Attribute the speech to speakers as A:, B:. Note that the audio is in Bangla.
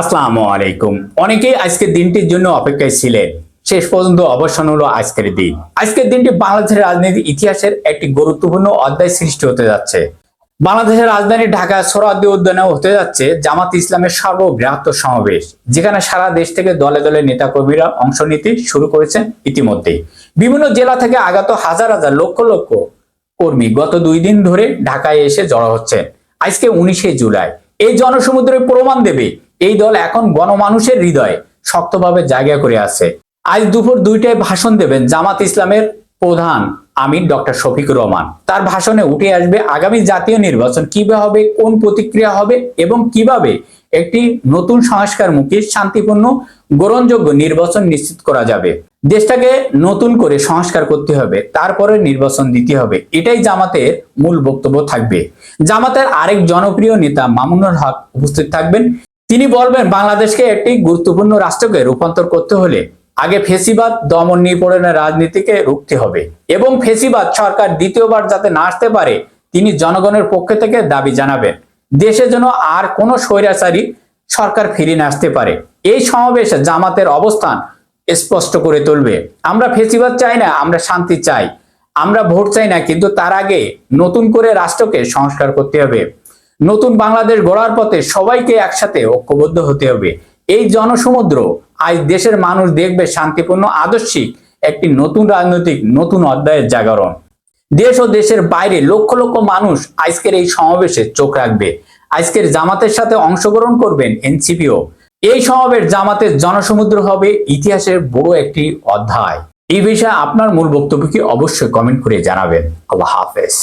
A: আসসালামু আলাইকুম। অনেকেই আজকের দিনটির জন্য অপেক্ষায় ছিলেন। শেষ পর্যন্ত অবসান হলো আজকের দিন। আজকের দিনটি বাংলাদেশের রাজনীতির ইতিহাসের একটি গুরুত্বপূর্ণ অধ্যায় সৃষ্টি হতে যাচ্ছে। বাংলাদেশের রাজধানী ঢাকা সোহরাওয়ার্দী উদ্যানে হতে যাচ্ছে জামাত ইসলামের সর্ববৃহৎ সমাবেশ, যেখানে সারা দেশ থেকে দলে দলে নেতাকর্মীরা অংশ নিতে শুরু করেছেন ইতিমধ্যেই। বিভিন্ন জেলা থেকে আগত হাজার হাজার লক্ষ লক্ষ কর্মী গত দুই দিন ধরে ঢাকায় এসে জড়ো হচ্ছেন। আজকে উনিশে জুলাই। এই জনসমুদ্রে প্রমাণ দেবে এই দল এখন গণমানুষের হৃদয়ে শক্তভাবে জায়গা করে আছে। আজ দুপুর দুইটায় ভাষণ দেবেন জামাত ইসলামের প্রধান আমির ডক্টর শফিকুর রহমান। তার ভাষণে উঠে আসবে আগামী জাতীয় নির্বাচন কীভাবে হবে, কোন প্রতিক্রিয়া হবে এবং কীভাবে একটি নতুন সংস্কারমুখী, শান্তিপূর্ণ, গ্রহণযোগ্য নির্বাচন নিশ্চিত করা যাবে। দেশটাকে নতুন করে সংস্কার করতে হবে, তারপরে নির্বাচন দিতে হবে, এটাই জামাতের মূল বক্তব্য থাকবে। জামাতের আরেক জনপ্রিয় নেতা মামুনুল হক উপস্থিত থাকবেন। তিনি বলবেন, বাংলাদেশকে একটি গুরুত্বপূর্ণ রাষ্ট্রকে রূপান্তর করতে হলে আগে ফেসিবাদ দমন নিপীড়নের রাজনীতিকে রুখতে হবে এবং ফেসিবাদ সরকার দ্বিতীয়বার যাতে না আসতে পারে, তিনি জনগণের পক্ষ থেকে দাবি জানাবেন, দেশে যেন আর কোনো স্বৈরাচারী সরকার ফিরিয়ে না আসতে পারে। এই সমাবেশে জামাতের অবস্থান স্পষ্ট করে তুলবে। আমরা ফেসিবাদ চাই না, আমরা শান্তি চাই। আমরা ভোট চাই না, কিন্তু তার আগে নতুন করে রাষ্ট্রকে সংস্কার করতে হবে। নতুন বাংলাদেশ গড়ার পথে সবাইকে একসাথে ঐক্যবদ্ধ হতে হবে। এই জনসমুদ্র আজ দেশের মানুষ দেখবে শান্তিপূর্ণ, আদর্শিক, একটি নতুন রাজনৈতিক, নতুন অধ্যায়ের জাগরণ। দেশ ও দেশের বাইরে লক্ষ লক্ষ মানুষ আজকের এই সমাবেশে চোখ রাখবে। আজকের জামাতের সাথে অংশগ্রহণ করবেন এনসিপিও। এই সমাবেশ জামাতের জনসমুদ্র হবে ইতিহাসের বড় একটি অধ্যায়। এই বিষয়ে আপনার মূল বক্তব্য কি অবশ্যই কমেন্ট করে জানাবেন। আল্লাহ হাফেজ।